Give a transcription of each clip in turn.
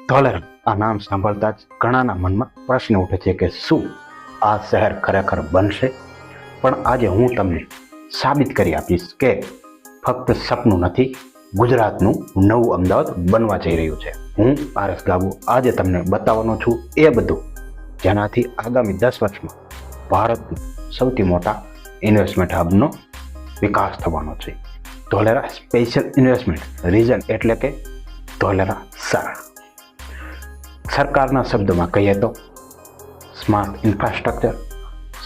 ધોલેરા આ નામ સાંભળતા જ ઘણાના મનમાં પ્રશ્ન ઉઠે છે કે શું આ શહેર ખરેખર બનશે? પણ આજે હું તમને સાબિત કરી આપીશ કે ફક્ત સપનું નથી, ગુજરાતનું નવું અમદાવાદ બનવા જઈ રહ્યું છે. હું આરએસ ગાબુ આજે તમને બતાવવાનો છું એ બધું જેનાથી આગામી દસ વર્ષમાં ભારતનું સૌથી મોટા ઇન્વેસ્ટમેન્ટ હબનો વિકાસ થવાનો છે. ધોલેરા સ્પેશિયલ ઇન્વેસ્ટમેન્ટ રીઝન એટલે કે ધોલેરા સરળ સરકારના શબ્દોમાં કહીએ તો સ્માર્ટ ઇન્ફ્રાસ્ટ્રક્ચર,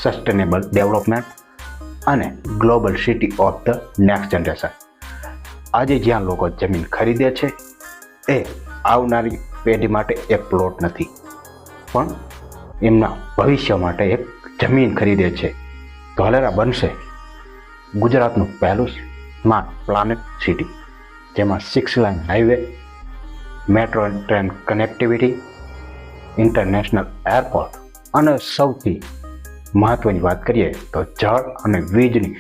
સસ્ટેનેબલ ડેવલપમેન્ટ અને global city of the next generation. આજે જ્યાં લોકો જમીન ખરીદે છે, એ આવનારી પેઢી માટે એક પ્લોટ નથી. પણ એમના ભવિષ્ય માટે એક જમીન ખરીદે છે. ધોલેરા બનશે ગુજરાતનું પહેલું સ્માર્ટ પ્લાનેટ સિટી, જેમાં six lane highway metro train connectivity international airport અને સૌથી મહત્ત્વની વાત કરીએ તો જળ અને વીજની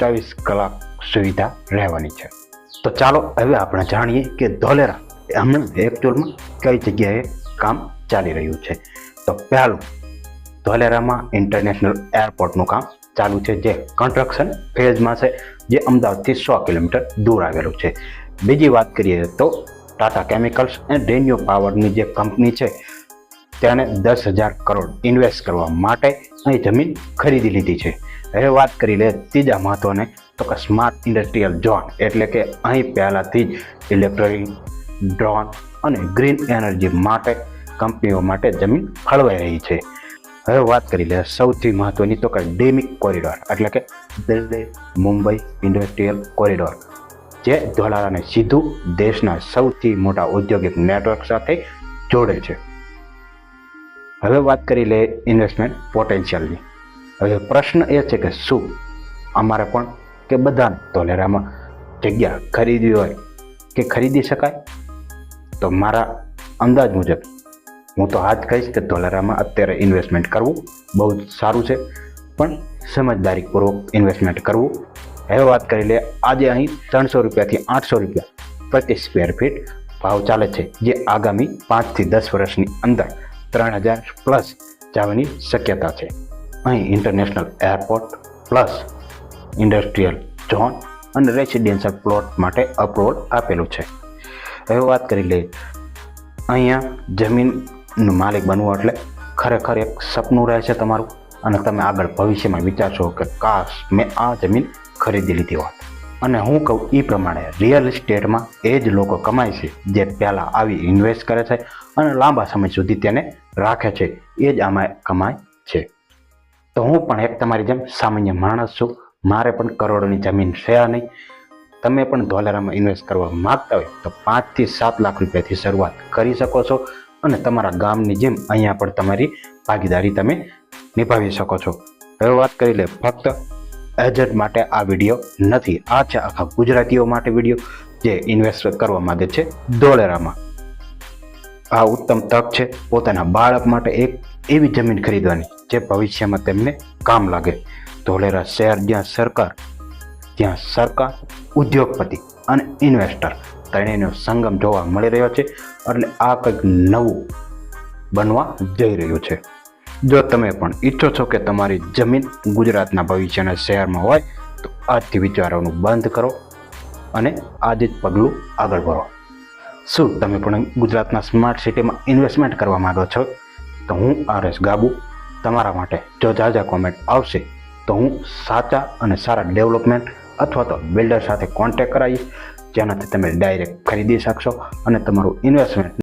ચોવીસ કલાક સુવિધા રહેવાની છે. તો ચાલો હવે આપણે જાણીએ કે ધોલેરા હમણાં એકચ્યુઅલમાં કઈ જગ્યાએ કામ ચાલી રહ્યું છે. તો પહેલું, ધોલેરામાં ઇન્ટરનેશનલ એરપોર્ટનું કામ ચાલુ છે જે કન્સ્ટ્રક્શન ફેઝમાં છે, જે અમદાવાદથી સો કિલોમીટર દૂર આવેલું છે. બીજી વાત કરીએ તો ટાટા કેમિકલ્સ એન્ડ રેન્યુ પાવરની જે કંપની છે તેણે દસ હજાર કરોડ ઇન્વેસ્ટ કરવા માટે અહીં જમીન ખરીદી લીધી છે. હવે વાત કરી લે ત્રીજા મહત્વને, તો કે સ્માર્ટ ઇન્ડસ્ટ્રીયલ ઝોન એટલે કે અહીં પહેલાંથી જ ઇલેક્ટ્રોનિક ડ્રોન અને ગ્રીન એનર્જી માટે કંપનીઓ માટે જમીન ફળવાઈ રહી છે. હવે વાત કરી લે સૌથી મહત્વની, તો કે ડેમિક કોરિડોર એટલે કે દિલ્હી મુંબઈ ઇન્ડસ્ટ્રીયલ કોરિડોર, જે ધોલારાને સીધું દેશના સૌથી મોટા ઔદ્યોગિક નેટવર્ક સાથે જોડે છે. હવે વાત કરી લે ઇન્વેસ્ટમેન્ટ પોટેન્શિયલની હવે પ્રશ્ન એ છે કે શું? અમારે પણ કે બધાને. ધોલેરામાં જગ્યા ખરીદવી હોય કે ખરીદી શકાય? તો મારા અંદાજ મુજબ હું તો હાથ કહીશ કે ધોલેરામાં અત્યારે ઇન્વેસ્ટમેન્ટ કરવું બહુ જ સારું છે. પણ સમજદારીપૂર્વક ઇન્વેસ્ટમેન્ટ કરવું. હવે વાત કરી લે આજે અહીં ત્રણસો રૂપિયાથી આઠસો રૂપિયા પ્રતિ સ્ક્વેર ફીટ ભાવ ચાલે છે. જે આગામી પાંચથી દસ વર્ષની અંદર ત્રણ હજાર પ્લસ જવાની શક્યતા છે. અહીં international airport plus industrial zone અને રેસિડેન્શિયલ પ્લોટ માટે અપ્રુવલ આપેલું છે. હવે વાત કરી લઈએ. અહીંયા જમીનનું માલિક બનવું એટલે ખરેખર એક સપનું રહે છે તમારું અને તમે આગળ ભવિષ્યમાં વિચારશો કે કાશ મેં આ જમીન ખરીદી લીધી હોત. અને હું કહું એ પ્રમાણે રિયલ એસ્ટેટમાં એ જ લોકો કમાય છે, જે પહેલાં આવી ઇન્વેસ્ટ કરે છે અને લાંબા સમય સુધી તેને રાખે છે. એ જ આમાં કમાય છે. તો હું પણ એક તમારી જેમ સામાન્ય માણસ છું. મારે પણ કરોડોની જમીન છે નહીં. તમે પણ ધોલેરામાં ઇન્વેસ્ટ કરવા માગતા હોય તો પાંચથી સાત લાખ રૂપિયાથી શરૂઆત કરી શકો છો અને તમારા ગામની જેમ અહીંયા પણ તમારી ભાગીદારી તમે નિભાવી શકો છો. હવે વાત કરી લે ફક્ત એજન્ટ માટે આ વીડિયો નથી. આ છે આખા ગુજરાતીઓ માટે વીડિયો જે ઇન્વેસ્ટ કરવા માંગે છે ધોળેરામાં આ ઉત્તમ તક છે પોતાના બાળક માટે એક એવી જમીન ખરીદવાની જે ભવિષ્યમાં તેમને કામ લાગે. ધોલેરા શહેર જ્યાં સરકાર ત્યાં સરકાર, ઉદ્યોગપતિ અને ઇન્વેસ્ટર ત્રણેયનો સંગમ જોવા મળી રહ્યો છે, એટલે આ કંઈક નવું બનવા જઈ રહ્યું છે. જો તમે પણ ઈચ્છો છો કે તમારી જમીન ગુજરાતના ભવિષ્યના શહેરમાં હોય, તો આજથી વિચારવાનું બંધ કરો અને આજે જ પગલું આગળ ભરો શું તમે પણ ગુજરાતના સ્માર્ટ સિટીમાં ઇન્વેસ્ટમેન્ટ કરવા માંગો છો? તો હું આરએસ ગાબુ. તમારા માટે જો જાજા કોમેન્ટ આવશે, તો હું સાચા અને સારા ડેવલપમેન્ટ અથવા તો બિલ્ડર સાથે કોન્ટેક્ટ કરાવીશ. જેનાથી તમે ડાયરેક્ટ ખરીદી શકશો અને તમારું ઇન્વેસ્ટમેન્ટ